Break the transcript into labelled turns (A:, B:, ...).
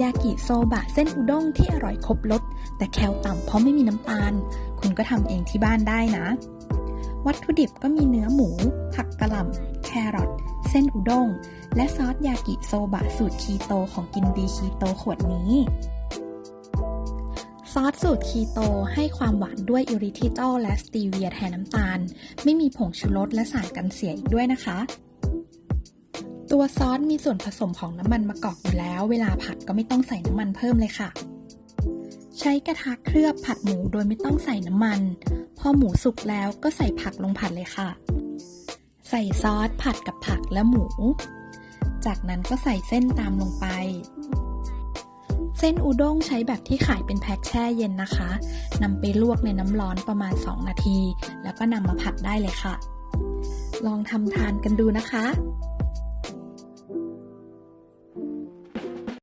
A: ยากิโซบะเส้นอุด้งที่อร่อยครบรสแต่แคลต่ำเพราะไม่มีน้ำตาล คุณก็ทำเองที่บ้านได้นะ วัตถุดิบก็มีเนื้อหมู ผักกระหล่ำแครอทเส้นอุด้ง และซอสยากิโซบะสูตรคีโตของกินดีคีโตขวดนี้ ซอสสูตรคีโตให้ความหวานด้วยอิริทิตอลและสตีเวียแทนน้ำตาล ไม่มีผงชูรสและสารกันเสียอีกด้วยนะคะ ตัวซอสมีส่วนผสมของน้ำมันมะกอกอยู่แล้ว เวลาผัดก็ไม่ต้องใส่น้ำมันเพิ่มเลยค่ะ ใช้กระทะเคลือบผัดหมูโดยไม่ต้องใส่น้ำมัน พอหมูสุกแล้วก็ใส่ผักลงผัดเลยค่ะ ใส่ซอสผัดกับผักและหมู จากนั้นก็ใส่เส้นตามลงไป เส้นอุด้งใช้แบบที่ขายเป็นแพ็คแช่เย็นนะคะนำไปลวกในน้ำร้อนประมาณ 2 นาที แล้วก็นำมาผัดได้เลยค่ะ ลองทำทานกันดูนะคะ